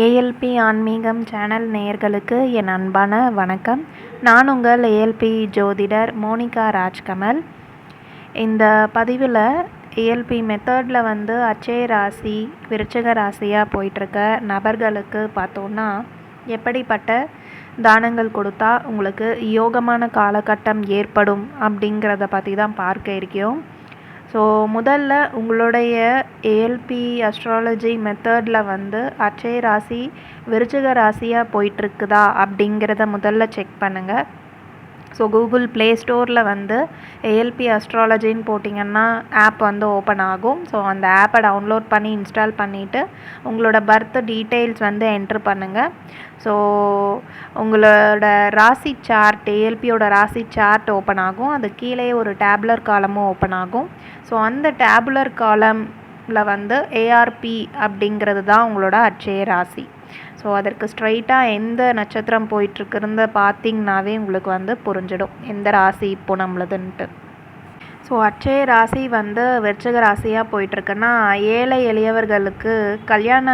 ALP ஆன்மீகம் channel நேயர்களுக்கு என் அன்பான வணக்கம். நான் உங்கள் ஏஎல்பி ஜோதிடர் மோனிகா ராஜ்கமல். இந்த பதிவில் ஏஎல்பி மெத்தடில் வந்து அச்சய ராசி விருச்சக ராசியாக போயிட்டுருக்க நபர்களுக்கு பார்த்தோன்னா எப்படிப்பட்ட தானங்கள் கொடுத்தா உங்களுக்கு யோகமான காலகட்டம் ஏற்படும் அப்படிங்கிறத பற்றி தான் பார்க்க இருக்கோம். ஸோ முதல்ல உங்களுடைய ஏஎல்பி அஸ்ட்ராலஜி மெத்தடில் வந்து அச்சய ராசி விருச்சிக ராசியாக போயிட்டுருக்குதா அப்படிங்கிறத முதல்ல செக் பண்ணுங்கள் ஸோ கூகுள் ப்ளே ஸ்டோரில் வந்து ஏஎல்பி அஸ்ட்ராலஜின்னு போட்டிங்கன்னா ஆப் வந்து ஓப்பன் ஆகும். ஸோ அந்த ஆப்பை டவுன்லோட் பண்ணி இன்ஸ்டால் பண்ணிவிட்டு உங்களோட பர்த் டீட்டெயில்ஸ் வந்து என்ட்ரு பண்ணுங்கள் ஸோ உங்களோட ராசி சார்ட் ஏஎல்பியோட ராசி சார்ட் ஓப்பன் ஆகும். அது கீழே ஒரு டேப்லர் காலமும் ஓப்பன் ஆகும். ஸோ அந்த டேபுலர் காலமில் வந்து ஏஆர்பி அப்படிங்கிறது தான் உங்களோட அட்சய ராசி. ஸோ அதற்கு ஸ்ட்ரைட்டாக எந்த நட்சத்திரம் போயிட்டுருக்குறத பார்த்திங்கனாவே உங்களுக்கு வந்து புரிஞ்சிடும். எந்த ராசி இப்போ நம்மளதுன்ட்டு. ஸோ அட்சய ராசி வந்து விருச்சக ராசியாக போயிட்டுருக்குன்னா ஏழை எளியவர்களுக்கு கல்யாண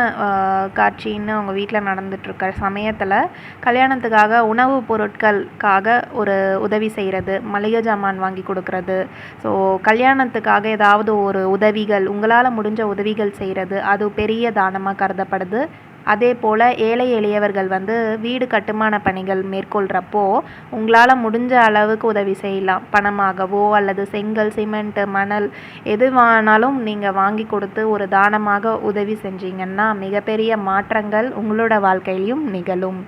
காட்சின்னு அவங்க வீட்டில் நடந்துகிட்ருக்க சமயத்தில் கல்யாணத்துக்காக உணவுப் பொருட்களுக்காக ஒரு உதவி செய்கிறது மளிகை ஜாமான் வாங்கி கொடுக்கறது. ஸோ கல்யாணத்துக்காக ஏதாவது ஒரு உதவிகள் உங்களால் முடிஞ்ச உதவிகள் செய்கிறது அது பெரிய தானமாக கருதப்படுது. அதே போல் ஏழை எளியவர்கள் வந்து வீடு கட்டுமான பணிகள் மேற்கொள்கிறப்போ உங்களால் முடிஞ்ச அளவுக்கு உதவி செய்யலாம். பணமாகவோ அல்லது செங்கல் சிமெண்ட்டு மணல் எதுவானாலும் நீங்கள் வாங்கி கொடுத்து ஒரு தானமாக உதவி செஞ்சீங்கன்னா மிகப்பெரிய மாற்றங்கள் உங்களோட வாழ்க்கையிலையும் நிகழும்.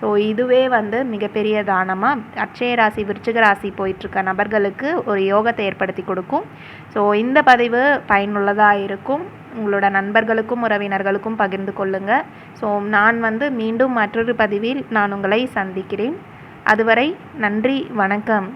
ஸோ இதுவே வந்து மிகப்பெரிய தானமாக அட்சய ராசி விருச்சிக ராசி போயிட்டுருக்க நபர்களுக்கு ஒரு யோகத்தை ஏற்படுத்தி கொடுக்கும். ஸோ இந்த பதிவு பயனுள்ளதாக இருக்கும். உங்களோட நண்பர்களுக்கும் உறவினர்களுக்கும் பகிர்ந்து கொள்ளுங்கள் ஸோ நான் வந்து மீண்டும் மற்றொரு பதிவில் நான் உங்களை சந்திக்கிறேன். அதுவரை நன்றி வணக்கம்.